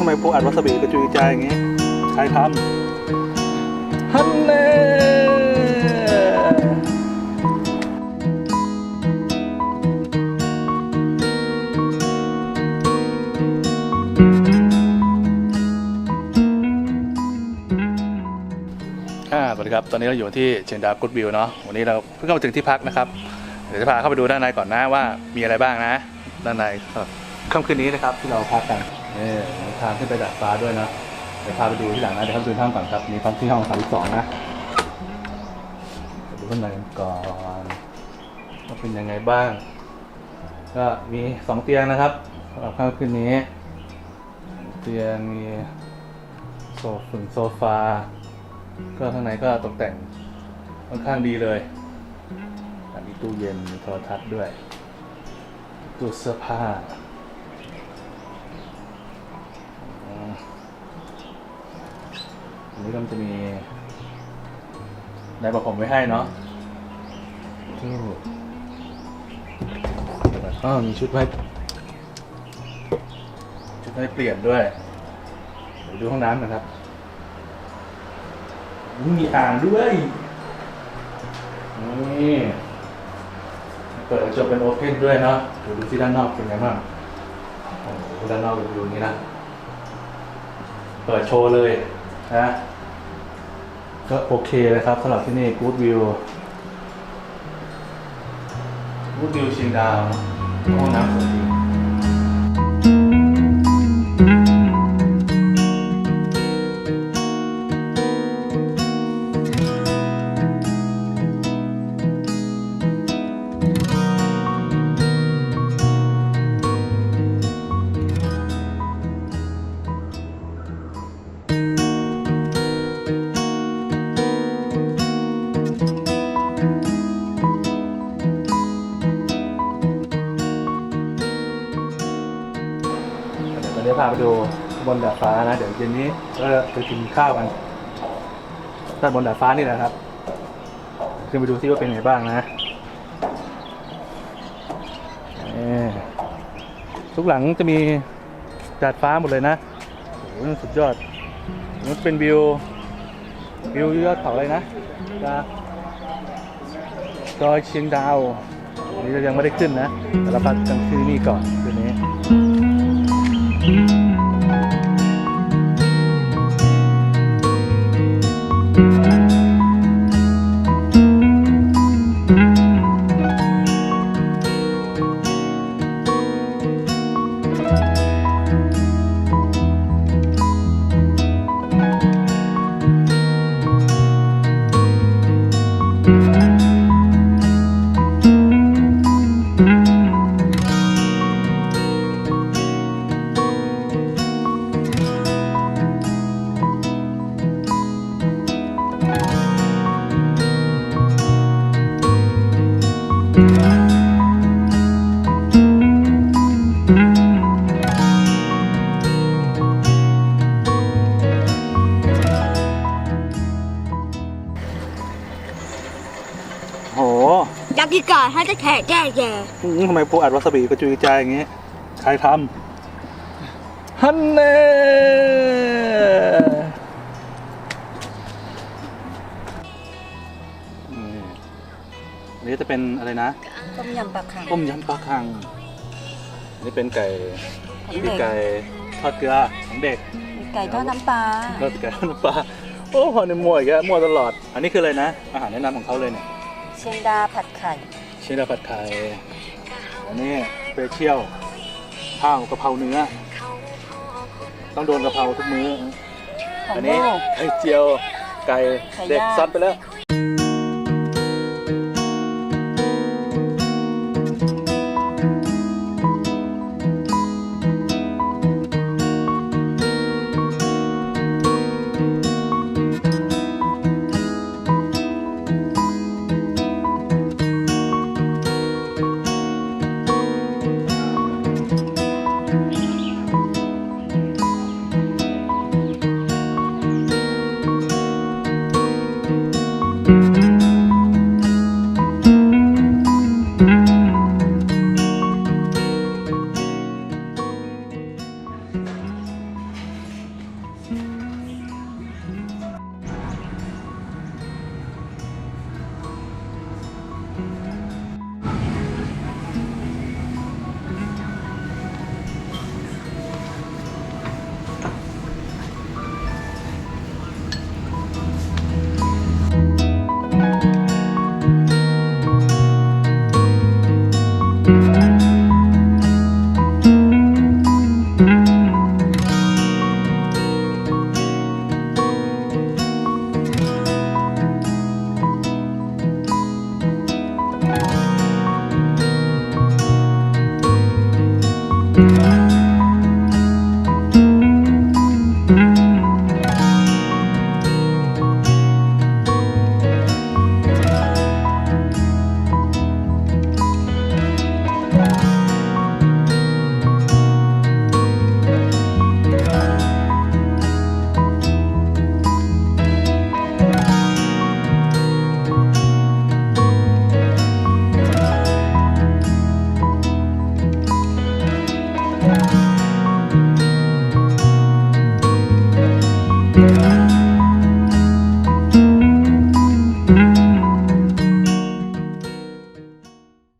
ทำไมปูอัดวาซาบิกระจุยกระจายอย่างงี้ใครทำฮันเน่อ่าสวัสดีครับ ตอนนี้เราอยู่ที่เชียงดาวกุดวิวเนาะ วันนี้เราเพิ่งเข้ามาถึงที่พักนะครับ เดี๋ยวจะพาเข้าไปดูด้านในก่อนนะว่ามีอะไรบ้างนะ ด้านในครับค่ำคืนนี้นะครับที่เราพักกันนี่มีทางขึ้นไปดาดฟ้าด้วยนะเดี๋ยวพาไปดูที่หลังนะเดี๋ยวเข้าไปดูห้องก่อนครับมีพักที่ห้องสามสองนะดูข้างในกันก่อนว่าเป็นยังไงบ้าง ก็มีสองเตียงนะครับสำหรับค่ำคืนนี้ เตียงมีโซฟาโซฟา ก็ข้างในก็ตกแต่งค่อนข้างดีเลย มีตู้เย็นมีโทรทัศน์ด้วย ตู้เสื้อผ้าอันนี้ก็จะมีนายบอกผมไว้ให้เนาะตู้แล้วมีชุดไว้ชุดไว้เปลี่ยนด้วยเดี๋ยวดูห้องน้ำนะครับ มีอ่างด้วยนี่ ปิดกระจกเป็นโอเพนด้วยเนาะดูดูที่ด้านนอกเป็นไงบ้างโอ้โหด้านนอกดูอย่างนี้นะ เปิดโชว์เลยนะ ก็โอเคนะครับสำหรับที่นี่กู๊ดวิวกู๊ดวิวชิงดาวห้องน้ำสวยจ ไปดูบนดาดฟ้านะ เดี๋ยวเย็นนี้ก็จะกินข้าวกันด้านบนดาดฟ้านี่แหละครับขึ้นไปดูซิว่าเป็นไงบ้างนะทุกหลังจะมีดาดฟ้าหมดเลยนะโอ้โหสุดยอดนี่เป็นวิววิวยอดเขาอะไรนะดาดอยเชียงดาวนนี้เรายังไม่ได้ขึ้นนะแต่เราพักกันที่นี่ก่อน คื ยักษ์กีกาให้จะแข่แก่แก่อืมทำไมปูอัดวาซาบิกระจุยกระจายอย่างงี้ใครทำฮันเน่นี่อันนี้จะเป็นอะไรนะ ต้มยำปลาคังต้มยำปลาคังอันนี่เป็นไก่ของปีเด็กกไก่ทอดเกลือของเด็ก ไก่ทอดน้ำปลา ทอดไก่ทอดน้ำปลา โอ้พอในมั่วอีกแล้วมั่วตลอด อันนี้คืออะไรนะ อาหารแนะนำของเขาเลยเนี่ย เชียงดาผัดไข่ เชดดาผัดไข่อันนี้สเปเชียลข้าวกะเพราเนื้อ ต้องโดนกะเพราทุกมื้อ ของอันโบนี้ไข่เจียวไก่ไข่เด็กย่าง ซัดไปแล้ว